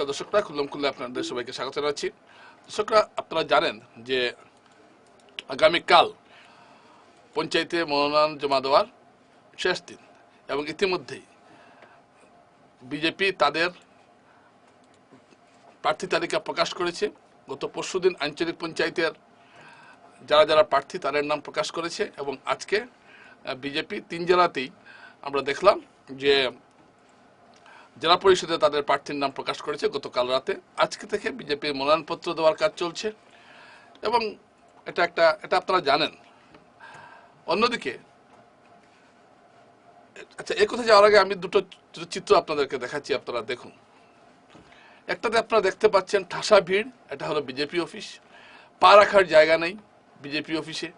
নমস্কার দর্শকরা খুল্লম খুল্লে আপনাদের সবাইকে স্বাগত জানাচ্ছি। দর্শকরা, আপনারা জানেন যে আগামীকাল পঞ্চায়েতে মনোনয়ন জমা দেওয়ার শেষ দিন এবং ইতিমধ্যেই বিজেপি তাদের প্রার্থী তালিকা প্রকাশ করেছে। গত পরশুদিন আঞ্চলিক পঞ্চায়েতের যারা যারা প্রার্থী তাদের নাম প্রকাশ করেছে এবং আজকে বিজেপি তিন জেলাতেই আমরা দেখলাম যে জেলা পরিষদে তাদের প্রার্থীর নাম প্রকাশ করেছে গতকাল রাতে। আজকে থেকে বিজেপির মনোনয়নপত্র দেওয়ার কাজ চলছে এবং এটা একটা, এটা আপনারা জানেন। অন্যদিকে আচ্ছা এই কথা যাওয়ার আগে আমি দুটো চিত্র আপনাদেরকে দেখাচ্ছি, আপনারা দেখুন। একটাতে আপনারা দেখতে পাচ্ছেন ঠাসা ভিড়, এটা হলো বিজেপি অফিস। পা রাখার জায়গা নেই বিজেপি অফিসে।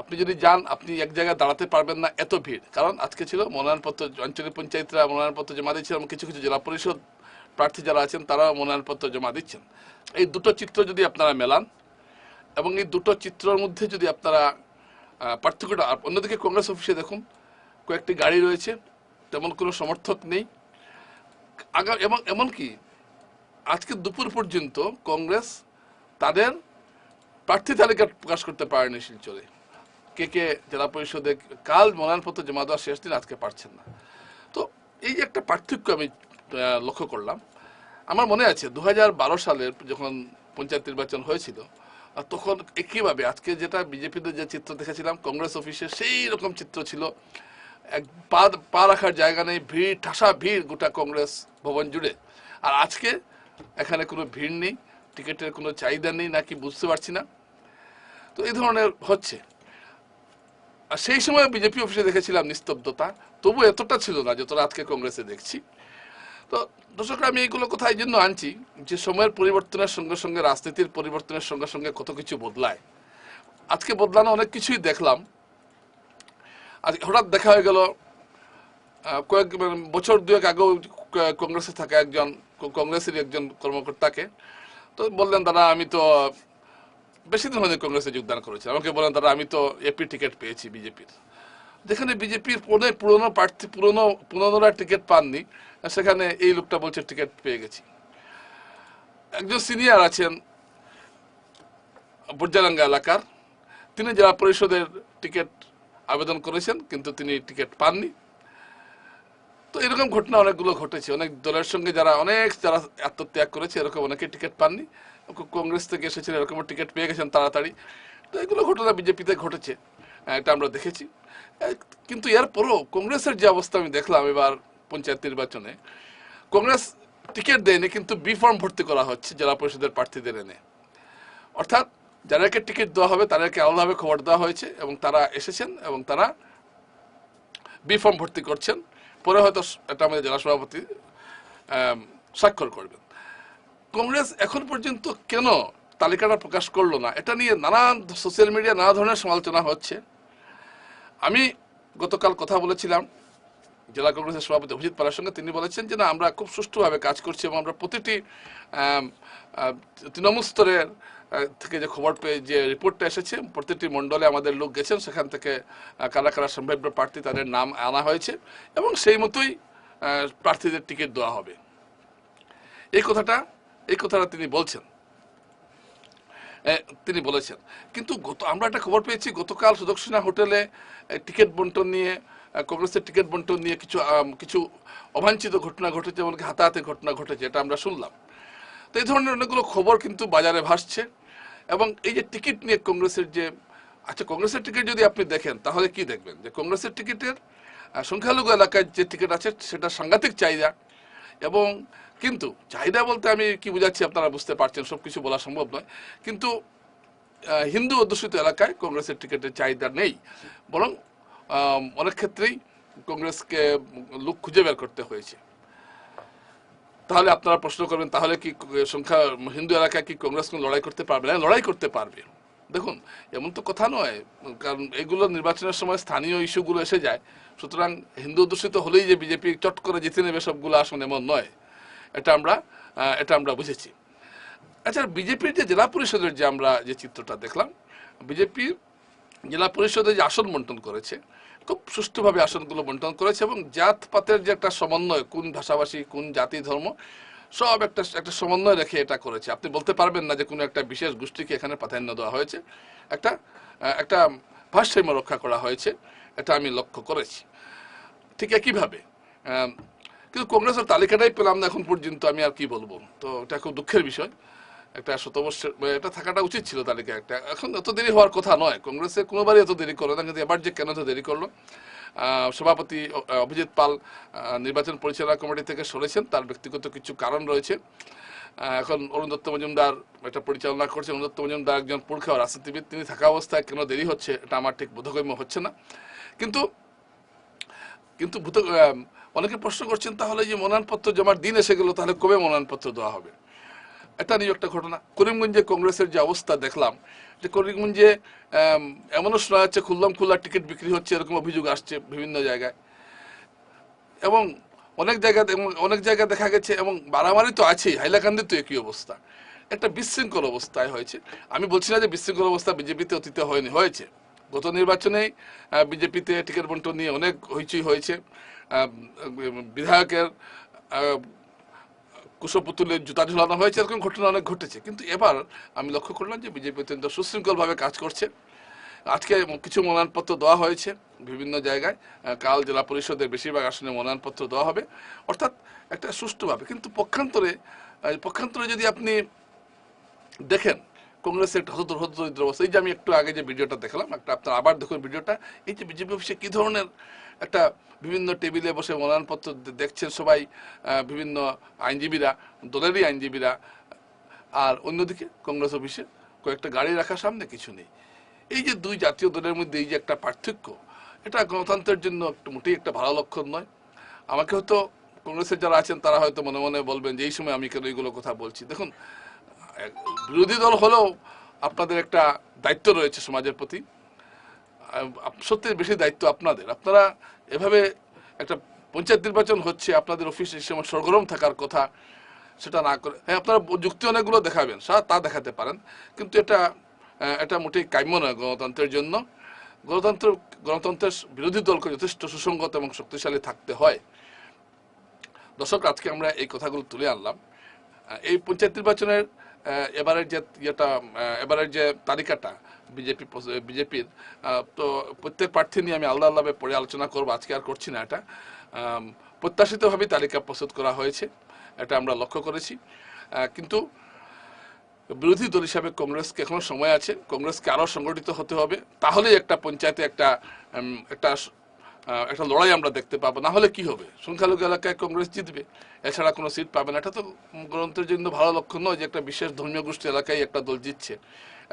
আপনি যদি যান, আপনি এক জায়গায় দাঁড়াতে পারবেন না এত ভিড়। কারণ আজকে ছিল মনোনয়নপত্র আঞ্চলিক পঞ্চায়েতরা মনোনয়নপত্র জমা দিচ্ছে এবং কিছু কিছু জেলা পরিষদ প্রার্থী যারা আছেন, তারাও মনোনয়নপত্র জমা দিচ্ছেন। এই দুটো চিত্র যদি আপনারা মেলান, এবং এই দুটো চিত্রর মধ্যে যদি আপনারা পার্থক্যটা অন্যদিকে কংগ্রেস অফিসে দেখুন, কয়েকটি গাড়ি রয়েছে, তেমন কোনো সমর্থক নেই। আগা, এবং এমনকি আজকে দুপুর পর্যন্ত কংগ্রেস তাদের প্রার্থী তালিকা প্রকাশ করতে পারেনি শিলচরে। কে কে জেলা পরিষদে কাল মনোনয়নপত্র জমা দেওয়ার শেষ দিন আজকে পারছেন না। তো এই যে একটা পার্থক্য আমি লক্ষ্য করলাম। আমার মনে আছে দু হাজার বারো সালের যখন পঞ্চায়েত নির্বাচন হয়েছিল তখন একইভাবে আজকে যেটা বিজেপিতে যে চিত্র দেখেছিলাম, কংগ্রেস অফিসে সেই রকম চিত্র ছিল। এক পা পা রাখার জায়গা নেই, ভিড়, ঠাসা ভিড় গোটা কংগ্রেস ভবন জুড়ে। আর আজকে এখানে কোনো ভিড় নেই, টিকিটের কোনো চাহিদা নেই, নাকি বুঝতে পারছি না। তো এই ধরনের হচ্ছে। সেই সময় বিজেপি অফিসে দেখেছিলাম নিস্তব্ধতা। তবু এতটা ছিল না যতটা আজকে কংগ্রেসে দেখছি। তো দর্শকরা, আমি এইগুলো কথা এই জন্য আনছি যে সময়ের পরিবর্তনের সঙ্গে সঙ্গে, রাজনীতির পরিবর্তনের সঙ্গে সঙ্গে কত কিছু বদলায়। আজকে বদলানো অনেক কিছুই দেখলাম। আজ হঠাৎ দেখা হয়ে গেল কয়েক মানে বছর দুয়েক আগেও কংগ্রেসে থাকা একজন কংগ্রেসের একজন কর্মকর্তাকে। তো বললেন, দাদা, আমি তো বেশি দিন হয়নি কংগ্রেসে যোগদান করেছে আমাকে বলেন, দাদা, আমি তো এপি টিকিট পেয়েছি বিজেপির যেখানে বিজেপির অনেক পুরনো প্রার্থী, পুরনো, পুরনোরা টিকিট পাননি, সেখানে এই লোকটা বলছে টিকিট পেয়ে গেছি। একজন সিনিয়র আছেন বুর্জারাঙ্গা এলাকার। তিনি জেলা পরিষদের টিকিট আবেদন করেছেন, কিন্তু তিনি টিকিট পাননি। তো এরকম ঘটনা অনেকগুলো ঘটেছে। অনেক দলের সঙ্গে যারা, অনেক যারা আত্মত্যাগ করেছে, এরকম অনেকে টিকিট পাননি। কংগ্রেস থেকে এসেছেন, এরকম টিকিট পেয়ে গেছেন তাড়াতাড়ি। তো এগুলো ঘটনা বিজেপিতে ঘটেছে। এটা আমরা দেখেছি। কিন্তু এরপরও কংগ্রেসের যে অবস্থা আমি দেখলাম এবার পঞ্চায়েত নির্বাচনে, কংগ্রেস টিকিট দেয়নি, কিন্তু বি ফর্ম ভর্তি করা হচ্ছে জেলা পরিষদের প্রার্থীদের এনে। অর্থাৎ যাদেরকে টিকিট দেওয়া হবে, তাদেরকে আলাদাভাবে খবর দেওয়া হয়েছে এবং তারা এসেছেন এবং তারা বি ফর্ম ভর্তি করছেন। পরে হয়তো এটা আমাদের জেলা সভাপতি স্বাক্ষর করবেন। কংগ্রেস এখন পর্যন্ত কেন তালিকাটা প্রকাশ করল না? এটা নিয়ে নানান সোশ্যাল মিডিয়া নানা ধরনের সমালোচনা হচ্ছে। আমি গতকাল কথা বলেছিলাম, জেলা কংগ্রেসের সভাপতি অভিজিৎ পালের সঙ্গে। তিনি বলেছেন যে, না, আমরা খুব সুষ্ঠুভাবে কাজ করছি এবং আমরা প্রতিটি তৃণমূল স্তরের থেকে যে খবর পেয়ে, যে রিপোর্টটা এসেছে, প্রতিটি মণ্ডলে আমাদের লোক গেছেন। সেখান থেকে কারা কারা সম্ভাব্য প্রার্থী তাদের নাম আনা হয়েছে এবং সেই মতোই প্রার্থীদের টিকিট দেওয়া হবে। এই কথাটা এই কথাটা তিনি বলছেন। তিনি বলেছেন। কিন্তু গত, আমরা একটা খবর পেয়েছি, গতকাল সুদক্ষিণা হোটেলে টিকিট বন্টন নিয়ে কংগ্রেসের টিকিট বন্টন নিয়ে কিছু কিছু অবাঞ্ছিত ঘটনা ঘটেছে, এমনকি হাতাহাতি ঘটনা ঘটেছে, এটা আমরা শুনলাম। তো এই ধরনের অনেকগুলো খবর কিন্তু বাজারে ভাসছে, এবং এই যে টিকিট নিয়ে কংগ্রেসের যে আচ্ছা কংগ্রেসের টিকিট যদি আপনি দেখেন, তাহলে কি দেখবেন? যে কংগ্রেসের টিকিটের সংখ্যালঘু এলাকায় যে টিকিট আছে, সেটা সাংঘাতিক চাহিদা এবং কিন্তু চাহিদা বলতে আমি কি বুঝাচ্ছি আপনারা বুঝতে পারছেন সব কিছু বলা সম্ভব নয়। কিন্তু হিন্দু অধ্যুষিত এলাকায় কংগ্রেসের টিকিটের চাহিদা নেই। বরং অনেক ক্ষেত্রেই কংগ্রেসকে লোক খুঁজে বের করতে হয়েছে। তাহলে আপনারা প্রশ্ন করবেন, তাহলে কি সংখ্যা হিন্দু এলাকায় কি কংগ্রেস কোনো লড়াই করতে পারবে? না, লড়াই করতে পারবে। দেখুন, এমন তো কথা নয়, কারণ এগুলো নির্বাচনের সময় স্থানীয় ইস্যুগুলো এসে যায়। সুতরাং হিন্দু দূষিত হলেই যে বিজেপি চট করে জিতে নেবে সবগুলো আসন এমন নয়। এটা আমরা এটা আমরা বুঝেছি। আচ্ছা বিজেপির যে জেলা পরিষদের যে আমরা যে চিত্রটা দেখলাম, বিজেপি জেলা পরিষদে যে আসন বন্টন করেছে, খুব সুষ্ঠুভাবে আসনগুলো বন্টন করেছে এবং জাতপাতের যে একটা সমন্বয়, কোন ভাষাভাষী, কোন জাতি, ধর্ম সব একটা একটা সমন্বয় রেখে এটা করেছে। আপনি বলতে পারবেন না যে কোনো একটা বিশেষ গোষ্ঠীকে এখানে প্রাধান্য দেওয়া হয়েছে। একটা একটা ভারসাম্য রক্ষা করা হয়েছে, এটা আমি লক্ষ্য করেছি। ঠিক একইভাবে কিন্তু কংগ্রেসের তালিকাটাই পেলাম না এখন পর্যন্ত, আমি আর কি বলব? তো এটা খুব দুঃখের বিষয়। একটা শতবর্ষের, এটা থাকাটা উচিত ছিল তালিকা একটা। এখন এত দেরি হওয়ার কথা নয়। কংগ্রেসে কোনোবারই এত দেরি করল না, কিন্তু এবার যে কেন এত দেরি করল? সভাপতি অভিজিৎ পাল নির্বাচন পরিচালনা কমিটি থেকে সরেছেন। তার ব্যক্তিগত কিছু কারণ রয়েছে। এখন অরুণ দত্ত মজুমদার এটা পরিচালনা করছেন অরুণ দত্ত মজুমদার একজন পুরখা রাজনীতিবিদ। তিনি থাকা অবস্থায় কেন দেরি হচ্ছে এটা আমার ঠিক বোধগম্য হচ্ছে না। কিন্তু কিন্তু অনেকে প্রশ্ন করছেন, তাহলে যে মনোনয়নপত্র জমার দিন এসে গেল, তাহলে কবে মনোনয়নপত্র দেওয়া হবে? এটা নিয়ে একটা ঘটনা। করিমগঞ্জে কংগ্রেসের যে অবস্থা দেখলাম, যে করিমগঞ্জে এমনও শোনা যাচ্ছে খুললাম খোলা টিকিট বিক্রি হচ্ছে, এরকম অভিযোগ আসছে বিভিন্ন জায়গায়। এবং অনেক জায়গায় এবং অনেক জায়গায় দেখা গেছে, এবং মারামারি তো আছেই হাইলাকান্দি তো একই অবস্থা। একটা বিশৃঙ্খল অবস্থায় হয়েছে। আমি বলছি না যে বিশৃঙ্খল অবস্থা বিজেপিতে অতীতে হয়নি, হয়েছে। গত নির্বাচনেই বিজেপিতে টিকিট বন্টন নিয়ে অনেক হইচই হয়েছে। বিধায়কের কুশপুতুলের জুতা ঝুলানো হয়েছে, এরকম ঘটনা অনেক ঘটেছে। কিন্তু এবার আমি লক্ষ্য করলাম যে বিজেপি অত্যন্ত সুশৃঙ্খলভাবে কাজ করছে। আজকে কিছু মনোনয়নপত্র দেওয়া হয়েছে বিভিন্ন জায়গায়। কাল জেলা পরিষদের বেশিরভাগ আসনে মনোনয়নপত্র দেওয়া হবে। অর্থাৎ একটা সুষ্ঠুভাবে। কিন্তু পক্ষান্তরে পক্ষান্তরে যদি আপনি দেখেন কংগ্রেসের একটা হত হতদরিদ্র অবস্থা। এই যে আমি একটু আগে যে ভিডিওটা দেখলাম, একটা আপনার আবার দেখুন ভিডিওটা। এই যে বিজেপি অফিসে কি ধরনের একটা বিভিন্ন টেবিলে বসে মনোনয়নপত্র দেখছেন সবাই বিভিন্ন আইনজীবীরা, দলেরই আইনজীবীরা, আর অন্যদিকে কংগ্রেস অফিসে কয়েকটা গাড়ি রাখার সামনে কিছু নেই। এই যে দুই জাতীয় দলের মধ্যে এই যে একটা পার্থক্য, এটা গণতন্ত্রের জন্য একটা মোটেই একটা ভালো লক্ষণ নয়। আমাকে হয়তো কংগ্রেসের যারা আছেন, তারা হয়তো মনে মনে বলবেন যে, এই সময় আমি কেন এইগুলো কথা বলছি? দেখুন বিরোধী দল হলেও আপনাদের একটা দায়িত্ব রয়েছে সমাজের প্রতি। সত্যি বেশি দায়িত্ব আপনাদের। আপনারা এভাবে একটা পঞ্চায়েত নির্বাচন হচ্ছে, আপনাদের অফিস সময় সরগরম থাকার কথা, সেটা না করে হ্যাঁ আপনারা যুক্তি অনেকগুলো দেখাবেন তা দেখাতে পারেন। কিন্তু এটা এটা মোটেই কাম্য নয় গণতন্ত্রের জন্য। গণতন্ত্র, গণতন্ত্রের বিরোধী দলকে যথেষ্ট সুসংগত এবং শক্তিশালী থাকতে হয়। দর্শক, আজকে আমরা এই কথাগুলো তুলে আনলাম। এই পঞ্চায়েত নির্বাচনের এবারের যে ইয়েটা এবারের যে তালিকাটা বিজেপি বিজেপির তো প্রত্যেক প্রার্থী নিয়ে আমি আলাদা আলাদা পরে আলোচনা করব আজকে আর করছি না এটা। আম, প্রত্যাশিতভাবেই তালিকা প্রস্তুত করা হয়েছে এটা আমরা লক্ষ্য করেছি। কিন্তু বিরোধী দল হিসাবে কংগ্রেসকে এখনও সময় আছে কংগ্রেসকে আরও সংগঠিত হতে হবে। তাহলেই একটা পঞ্চায়েতে একটা একটা একটা লড়াই আমরা দেখতে পাবো। না হলে কি হবে? সংখ্যালঘু এলাকায় কংগ্রেস জিতবে, এছাড়া কোনো সিট পাবে না। এটা তো গ্রন্থের জন্য ভালো লক্ষণ নয় যে একটা বিশেষ ধর্মীয় গোষ্ঠী এলাকায় একটা দল জিতছে।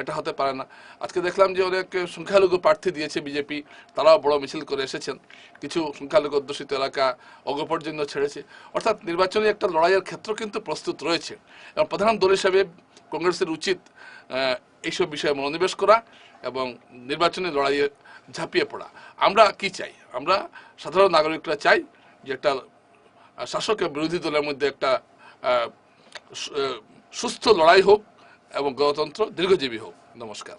এটা হতে পারে না। আজকে দেখলাম যে অনেক সংখ্যালঘু প্রার্থী দিয়েছে বিজেপি, তারাও বড় মিছিল করে এসেছেন। কিছু সংখ্যালঘু অধ্যুষিত এলাকা অগপর জন্য ছেড়েছে। অর্থাৎ নির্বাচনী একটা লড়াইয়ের ক্ষেত্র কিন্তু প্রস্তুত রয়েছে। এবং প্রধান দল হিসাবে কংগ্রেসের উচিত এইসব বিষয়ে মনোনিবেশ করা এবং নির্বাচনী লড়াইয়ে ঝাঁপিয়ে পড়া। আমরা কি চাই? আমরা সাধারণ নাগরিকরা চাই যে একটা শাসকের বিরোধী দলের মধ্যে একটা সুস্থ লড়াই হোক এবং গণতন্ত্র দীর্ঘজীবী হোক। নমস্কার।